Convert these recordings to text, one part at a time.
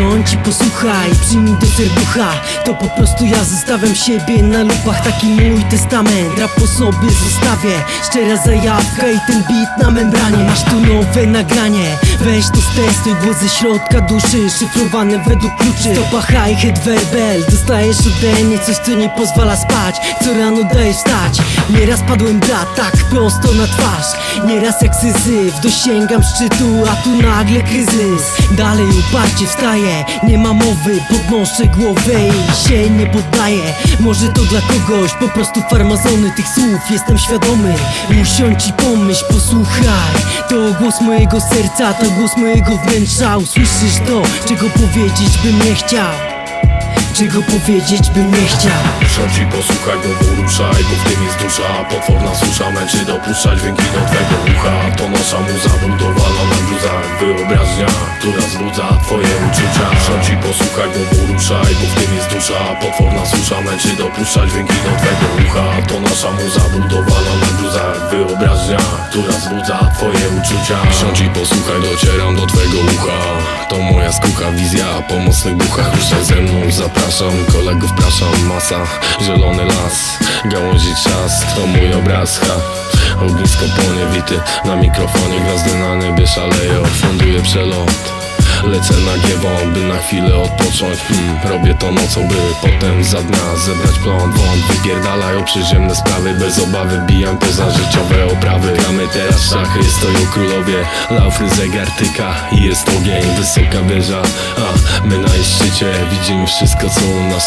Siądź i posłuchaj, przyjmij do serducha. To po prostu ja zostawiam siebie na lupach Taki mój testament, rap po sobie zostawię Szczera zajawka i ten beat na membranie. Masz tu nowe nagranie, weź to stestuj Głos ze środka duszy, szyfrowane według kluczy. Stopa high, head verbal Dostajesz ode mnie coś co nie pozwala spać. Co rano daje wstać. Nieraz padłem brat, tak prosto na twarz. Nieraz jak syzyf, dosięgam szczytu A tu nagle kryzys. Dalej uparcie wstaję, nie ma mowy Podnoszę głowę i się nie poddaję. Może to dla kogoś, po prostu farmazony tych słów. Jestem świadomy, usiądź i pomyśl, posłuchaj. To głos mojego serca, to głos mojego wnętrza. Usłyszysz to, czego powiedzieć bym nie chciał. Czego powiedzieć bym nie chciał. Siądź i posłuchaj, bo ruszaj, bo w tym jest dusza. Potworna susza męczy dopuszczać dźwięki do twego ucha. To nasza muza budowana na gruzach Wyobraźnia, która zbudza twoje uczucia. Siądź i posłuchaj, bo ruszaj, bo w tym jest dusza. Potworna susza męczy dopuszczać dźwięki do twego ucha. To nasza muza budowana na gruzach Wyobraźnia, która zbudza twoje uczucia. Siądź i posłuchaj, docieram do twego ucha. To moja skucha wizja pomocnych duchach Ruszaj ze mną, zapraszam kolegów, praszam. Masa, zielony las, gałązi trzask To mój obraz, ha Ognisko płonie, wity na mikrofonie Gwiazdy na niebie szaleją, funduję przelot Lecę na giewą, by na chwilę odpocząć. Hmm, Robię to nocą, by potem za dnia zebrać plon. Wąt wypierdalają przyziemne sprawy Bez obawy bijam poza życiowe oprawy. Gramy teraz szachy, stoją królowie. Laufry zegar tyka i jest ogień Wysoka wieża, a my na jej szczycie Widzimy wszystko co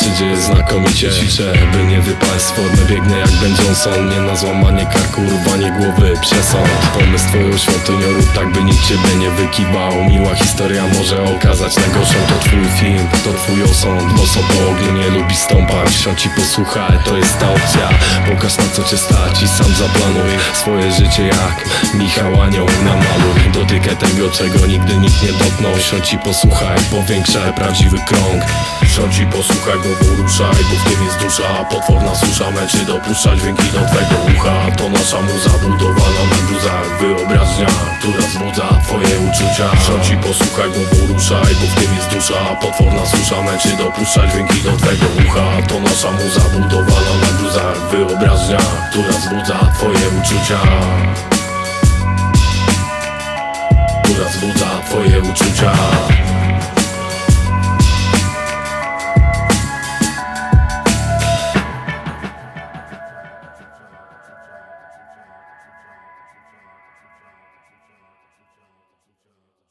się dzieje znakomicie. Ćwiczę, by nie wypaść z formy Biegnę jak Ben Johnson Nie na złamanie karku, urwanie głowy Przesąd, pomysł twoją świątynią Rób tak, by nikt ciebie nie wykiwał. Miła historia może okazać najgorszą. To twój film, to twój osąd Bo ogniu nie lubi stąpać. Siądź i posłuchaj, to jest ta opcja. Pokaż na co cię stać i sam zaplanuj Swoje życie jak Michał Anioł namaluj Dotykaj tego, czego nigdy nikt nie dotknął. Siądź i posłuchaj, powiększaj prawdziwy krąg. Siądź i posłuchaj, bo ruszaj Bo w tym jest dusza, potworna susza Męczy dopuszczać dźwięki do twego ucha. To nasza muza uczucia Siądź i posłuchaj, bo ruszaj Bo w tym jest dusza, potworna susza Męczy dopuszczać dźwięki do twego ucha. To nasza muza budowana na gruzach Wyobraźnia, która wzbudza twoje uczucia. Która wzbudza twoje uczucia